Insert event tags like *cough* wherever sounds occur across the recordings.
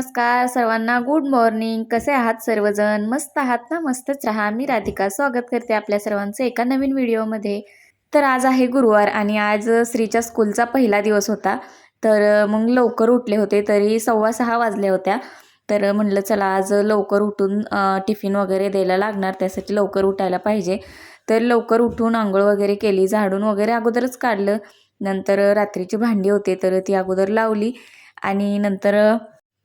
नमस्कार सर्वांना good morning. कसे आहात सर्वजण? मस्त आहात ना? मस्तच राहा. मी राधिका. स्वागत करते आपल्या सर्वांचं एका नवीन व्हिडिओमध्ये. तर आज आहे गुरुवार आणि आज श्रीच्या स्कूलचा पहिला दिवस होता. तर मग लवकर उठले होते तरी सव्वा सहा वाजल्या होत्या. तर म्हणलं चला आज लवकर उठून टिफिन वगैरे द्यायला लागणार. त्यासाठी लवकर उठायला पाहिजे. तर लवकर उठून आंघोळ वगैरे केली. झाडून वगैरे अगोदरच काढलं. नंतर रात्रीची भांडी होते तर ती अगोदर लावली. आणि नंतर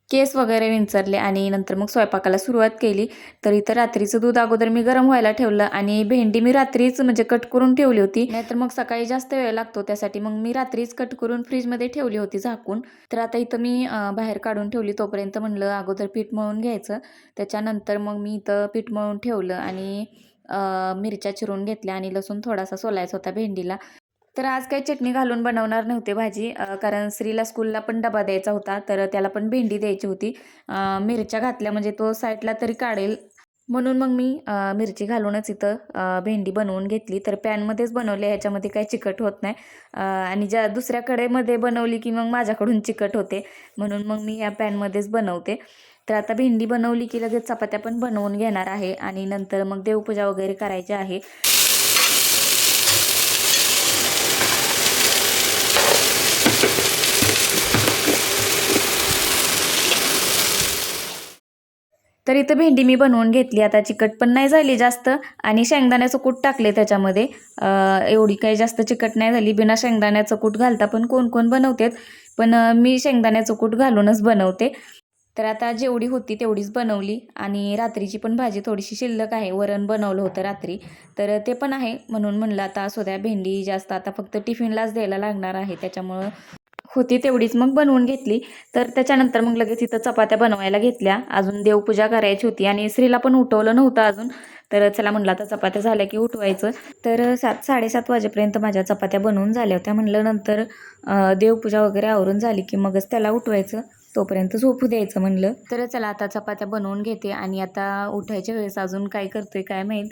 केस वगैरे विंचरले आणि नंतर मग स्वयंपाकाला सुरुवात केली. तर इथं रात्रीचं दूध अगोदर मी गरम व्हायला ठेवलं आणि भेंडी मी रात्रीच म्हणजे कट करून ठेवली होती. नाहीतर मग सकाळी जास्त वेळ लागतो त्यासाठी मग मी रात्रीच कट करून फ्रीजमध्ये ठेवली होती झाकून. तर आता इथं मी बाहेर काढून ठेवली तोपर्यंत म्हणलं अगोदर पीठ मळून घ्यायचं. त्याच्यानंतर मग मी इथं पीठ मळून ठेवलं आणि मिरच्या चिरून घेतल्या आणि लसूण थोडासा सोलायचा होता भेंडीला. तर आज काही चटणी घालून बनवणार नव्हते भाजी कारण स्त्रीला स्कूलला पण डबा द्यायचा होता तर त्याला पण भेंडी द्यायची होती. मिरच्या घातल्या म्हणजे तो साईडला तरी काढेल. म्हणून मग मी मिरची घालूनच इथं भेंडी बनवून घेतली. तर पॅनमध्येच बनवले ह्याच्यामध्ये काही चिकट होत नाही. आणि ज्या दुसऱ्या कडेमध्ये बनवली की मग माझ्याकडून चिकट होते. म्हणून मग मी या पॅनमध्येच बनवते. तर आता भेंडी बनवली की लगेच चपात्या पण बनवून घेणार आहे. आणि नंतर मग देवपूजा वगैरे करायची आहे. तर इथं भेंडी मी बनवून घेतली. आता चिकट पण नाही झाली जास्त आणि शेंगदाण्याचं कूट टाकले त्याच्यामध्ये. एवढी काही जास्त चिकट नाही झाली. बिना शेंगदाण्याचं कूट घालता पण कोण कोण बनवतात. पण मी शेंगदाण्याचं कूट घालूनच बनवते. तर आता जेवढी होती तेवढीच बनवली. आणि रात्रीची पण भाजी थोडीशी शिल्लक आहे. वरण बनवलं होतं रात्री. तर ते पण आहे म्हणून म्हणलं आता सोद्या भेंडी जास्त आता फक्त टिफिनलाच द्यायला लागणार आहे. त्याच्यामुळं होती तेवढीच. मग बनवून घेतली. तर त्याच्यानंतर मग लगेच इथं चपात्या बनवायला घेतल्या. अजून देवपूजा करायची होती आणि स्त्रीला पण उठवलं नव्हतं अजून. तर चला म्हणलं आता चपात्या झाल्या की उठवायचं. तर सात साडेसात वाजेपर्यंत माझ्या चपात्या बनवून झाल्या होत्या. म्हणलं नंतर देवपूजा वगैरे आवरून झाली की मगच त्याला उठवायचं. तोपर्यंत झोपू द्यायचं म्हणलं. तर चला आता चपात्या बनवून घेते आणि आता उठायच्या वेळेस अजून काय करतोय काय माहीत.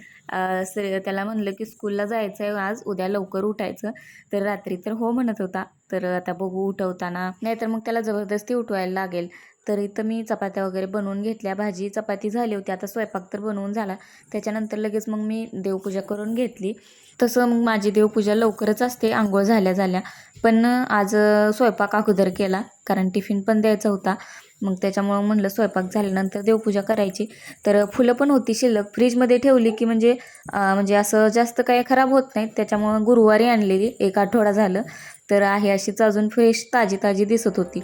श्रे- त्याला म्हणलं की स्कूलला जायचं आहे आज उद्या लवकर उठायचं. तर रात्री तर हो म्हणत होता. तर आता बघू उठवताना. नाहीतर मग त्याला जबरदस्ती उठवायला लागेल. तर इथं मी चपात्या वगैरे बनवून घेतल्या. भाजी चपाती झाली होती. आता स्वयंपाक तर बनवून झाला. त्याच्यानंतर लगेच मग मी देवपूजा करून घेतली. तसं मग माझी देवपूजा लवकरच असते. आंघोळ झाल्या झाल्या पण आज स्वयंपाक अगोदर केला. कारण टिफिन पण द्यायचा होता. मग त्याच्यामुळं म्हणलं स्वयंपाक झाल्यानंतर देवपूजा करायची. तर फुलं पण होती शिल्लक. फ्रीजमध्ये ठेवली की म्हणजे म्हणजे असं जास्त काही खराब होत नाहीत त्याच्यामुळं गुरुवारी आणलेली. एक आठवडा झालं. तर आहे अशीच अजून फ्रेश ताजी ताजी दिसत होती.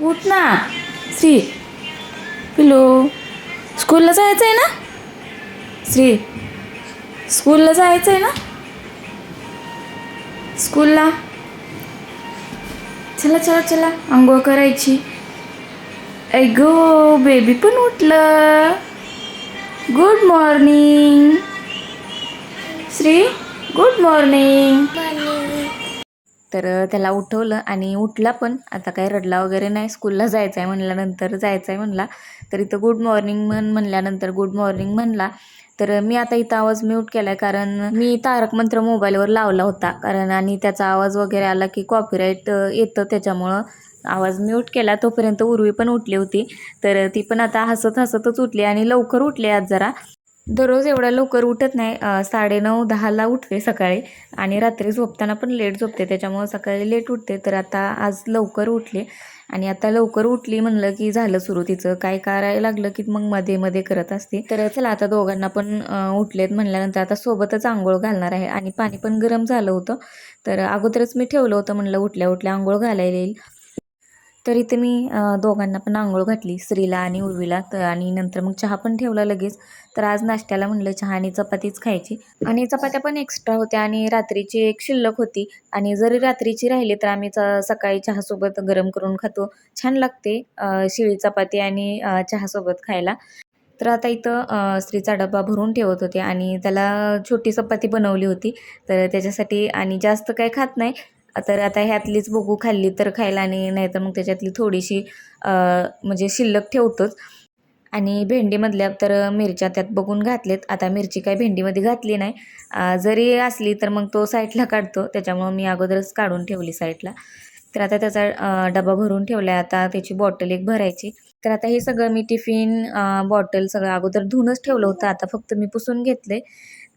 उठ ना. श्री. पिलो स्कूलला जायचं आहे ना? श्री. स्कूलला जायचं आहे ना? स्कूलला? चला चला चला. आंघोळ करायची. ऐ गो बेबी पण उठलं. Good morning Shri good morning तर त्याला उठवलं आणि उठला पण. आता काय रडला वगैरे नाही. स्कूलला जायचं आहे म्हणल्यानंतर जायचं आहे म्हणला. तर इथं गुड मॉर्निंग म्हण म्हणल्यानंतर गुड मॉर्निंग म्हणला. तर मी आता इथं आवाज म्यूट केला आहे कारण मी तारक मंत्र मोबाईलवर लावला होता. कारण आणि त्याचा आवाज वगैरे आला की कॉपीराईट येतं त्याच्यामुळं आवाज म्यूट केला. तोपर्यंत उर्वी पण उठली होती. तर ती पण आता हसत हसतच उठली आणि लवकर उठली आज जरा. दररोज एवढ्या लवकर उठत नाही. साडेनऊ दहाला उठते सकाळी आणि रात्री झोपताना पण लेट झोपते. त्याच्यामुळं सकाळी लेट उठते. तर आता आज लवकर उठले. आणि आता लवकर उठली म्हणलं की झालं सुरू तिचं. काय करायला लागलं की मग मध्ये मध्ये करत असते. तर चला आता दोघांना पण उठलेत म्हणल्यानंतर आता सोबतच आंघोळ घालणार आहे. आणि पाणी पण गरम झालं होतं. तर अगोदरच मी ठेवलं होतं म्हणलं उठल्या उठल्या आंघोळ घालायला येईल. तर इथे मी दोघांना पण आंघोळ घातली स्त्रीला आणि उर्वीला. तर आणि नंतर मग चहा पण ठेवला लगेच. तर आज नाश्त्याला म्हणलं चहा आणि चपातीच खायची. आणि चपात्या पण एक्स्ट्रा होत्या आणि रात्रीची एक शिल्लक होती. आणि जरी रात्रीची राहिली तर आम्ही च- सकाळी चहासोबत गरम करून खातो. छान लागते शिळी चपाती आणि चहासोबत खायला. तर आता इथं स्त्रीचा डबा भरून ठेवत होते आणि त्याला छोटी चपाती बनवली होती. तर त्याच्यासाठी आणि जास्त काही खात नाही. तर आता ह्यातलीच बघू खाल्ली तर खायला आणि नाहीतर मग त्याच्यातली थोडीशी म्हणजे शिल्लक ठेवतोच. आणि भेंडीमधल्या तर मिरच्या त्यात बघून घातलेत. आता मिरची काय भेंडीमध्ये घातली नाही. जरी असली तर मग तो साईडला काढतो. त्याच्यामुळं मी अगोदरच काढून ठेवली साईडला. तर आता त्याचा डबा भरून ठेवला आहे आता त्याची बॉटल एक भरायची. तर आता हे सगळं मी टिफिन बॉटल सगळं अगोदर धुवूनच ठेवलं होतं. आता फक्त मी पुसून घेतले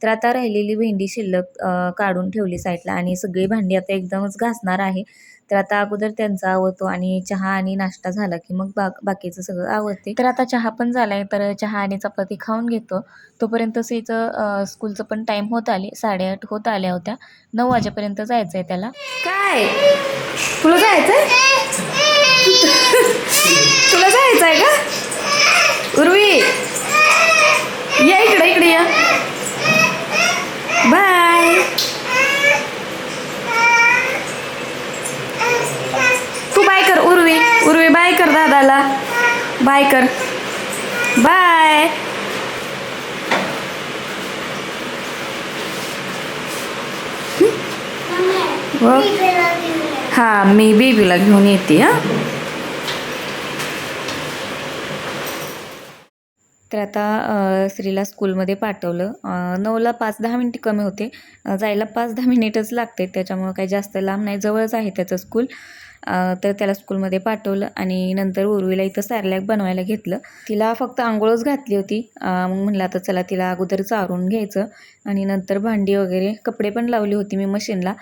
तर आता राहिलेली भेंडी शिल्लक काढून ठेवली साईडला आणि सगळी भांडी आता एकदमच घासणार आहे. तर आता अगोदर त्यांचा आवडतो आणि चहा आणि नाश्ता झाला की मग बा बाकीचं सगळं आवडते तर आता चहा पण झालाय तर चहा आणि चपाती खाऊन घेतो. तोपर्यंत सीचं स्कूलचं पण टाईम होत आले साडेआठ होत आल्या होत्या. नऊ वाजेपर्यंत जायचं आहे त्याला. काय? तुला जायचंय? *laughs* तुला जायचंय का? उर्वी या इकडे इकडे या बाय तू बाय कर उर्वी उर्वी बाय कर दादाला बाय कर. बाय. हो. हा मी बेबीला घेऊन येते हा. तर आता स्त्रीला स्कूलमध्ये पाठवलं. नऊला पाच दहा मिनटं कमी होते. जायला पाच दहा मिनिटच लागते. त्याच्यामुळं काही जास्त लांब नाही. जवळच आहे त्याचं स्कूल. तर त्याला स्कूलमध्ये पाठवलं आणि नंतर उर्वीला इथं सॅरलॅक बनवायला घेतलं. तिला फक्त आंघोळच घातली होती. मग म्हणलं आता चला तिला अगोदर चारून घ्यायचं. आणि नंतर भांडी वगैरे कपडे पण लावली होती मी मशीनला.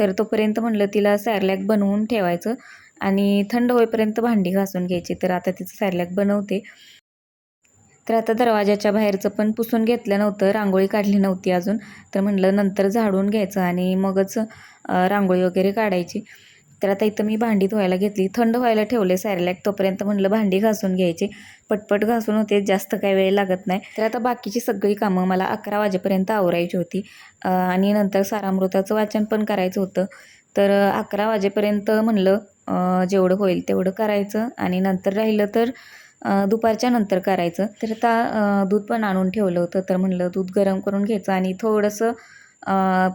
तर तोपर्यंत म्हणलं तिला सॅरलॅक बनवून ठेवायचं. आणि थंड होईपर्यंत भांडी घासून घ्यायची. तर आता तिचं सॅरलॅक बनवते. तर आता दरवाजाच्या बाहेरचं पण पुसून घेतलं नव्हतं रांगोळी काढली नव्हती अजून. तर म्हणलं नंतर झाडून घ्यायचं आणि मगच रांगोळी वगैरे काढायची. तर आता इथं मी भांडी धुवायला घेतली. थंड व्हायला ठेवले सॅरलॅक तोपर्यंत म्हणलं भांडी घासून घ्यायची. पटपट घासून होते जास्त काही वेळ लागत नाही. तर आता बाकीची सगळी कामं मला अकरा वाजेपर्यंत आवरायची होती. आणि नंतर सारामृताचं वाचन पण करायचं होतं. तर अकरा वाजेपर्यंत म्हणलं जेवढं होईल तेवढं करायचं. आणि नंतर राहिलं तर दुपारच्या नंतर करायचं. तर आता दूध पण आणून ठेवलं होतं. तर म्हणलं दूध गरम करून घ्यायचं आणि थोडंसं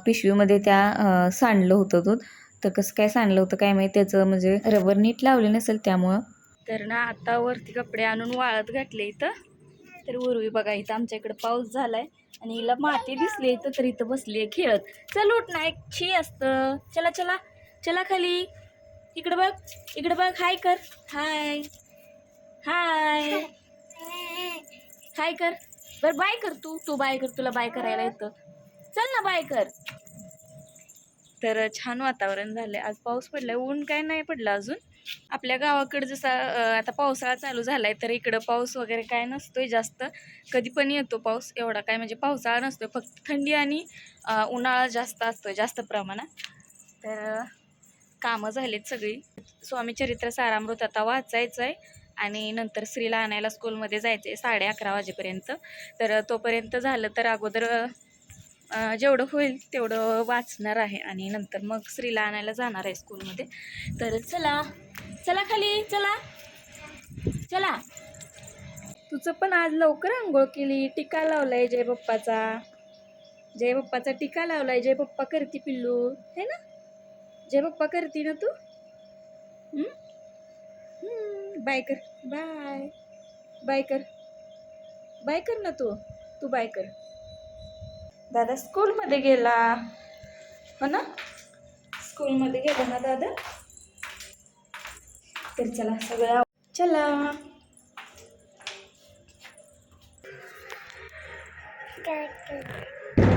पिशवीमध्ये त्या सांडलं होतं दूध. तर कसं काय सांडलं होतं काय माहिती? त्याचं म्हणजे रबर नीट लावले नसेल त्यामुळं. तर ना आता वरती कपडे आणून वाळत घातले इथं. तर उर्वी बघा इथं आमच्या इकडं पाऊस झालाय आणि हिला माती दिसली इथं तर इथं बसली आहे खेळत. चल उठ ना एक छी असतं. चला चला. चला खाली. इकडं बघ. इकडं बघ. हाय कर. हाय. हाय हाय कर. बर बाय कर तू. तू बाय कर. तुला बाय करायला येतं. चल ना बाय कर. तर छान वातावरण झालंय. आज पाऊस पडलाय. ऊन काय नाही पडलं अजून. आपल्या गावाकडे जसा आता पावसाळा चालू झालाय तर इकडं पाऊस वगैरे काय नसतोय जास्त. कधी पण येतो पाऊस एवढा काय म्हणजे पावसाळा नसतोय. फक्त थंडी आणि उन्हाळा जास्त असतोय जास्त प्रमाणात. तर कामं झालीत सगळी. स्वामी चरित्र सारामृत आता वाचायचं आहे आणि नंतर स्त्रीला आणायला स्कूलमध्ये जायचं आहे साडे अकरा वाजेपर्यंत. तर तोपर्यंत झालं तर अगोदर जेवढं होईल तेवढं वाचणार आहे आणि नंतर मग स्त्रीला आणायला जाणार आहे स्कूलमध्ये. तर चला चला खाली चला चला. तुझं पण आज लवकर आंघोळ केली टिका लावलाय जय पप्पाचा जय बाप्पाचा टिका लावलाय जय पप्पा करती पिल्लू. है ना? जय बाप्पा करती ना तू? हम्म, बाय कर. बाय. बाय कर. बाय कर ना तू. तू बाय कर. दादा स्कूलमध्ये गेला. हो ना? स्कूलमध्ये गेला ना दादा? तर चला सगळं चला.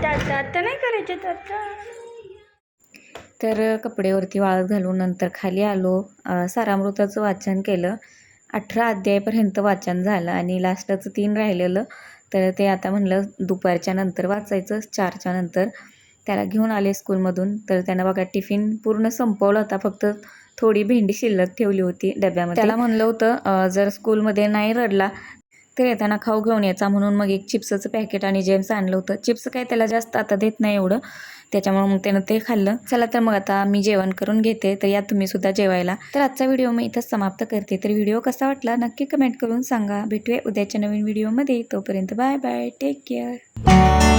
टाटा. आता नाही करायचे टाटा. तर कपडेवरती वाळत घालून नंतर खाली आलो. सारामृताचं वाचन केलं. अठरा अध्यायापर्यंत वाचन झालं आणि लास्टचं तीन राहिलेलं. तर ते आता म्हणलं दुपारच्या नंतर वाचायचं चारच्या नंतर. त्याला घेऊन आले स्कूलमधून. तर त्यानं बघा टिफिन पूर्ण संपवला होता. फक्त थोडी भेंडी शिल्लक ठेवली होती डब्यामध्ये. त्याला म्हणलं होतं जर स्कूलमध्ये नाही रडला तर येताना खाऊ घेऊन यायचा म्हणून मग एक चिप्सचं पॅकेट आणि जेम्स आणलं होतं. चिप्स काय त्याला जास्त आता देत नाही एवढं. त्याच्यामुळे मग त्यानं ते खाल्लं. चला तर मग आता मी जेवण करून घेते. तर या तुम्ही सुद्धा जेवायला. तर आजचा व्हिडिओ मी इथंच समाप्त करते. तर व्हिडिओ कसा वाटला नक्की कमेंट करून सांगा. भेटूया उद्याच्या नवीन व्हिडिओमध्ये. तोपर्यंत बाय बाय. Take care.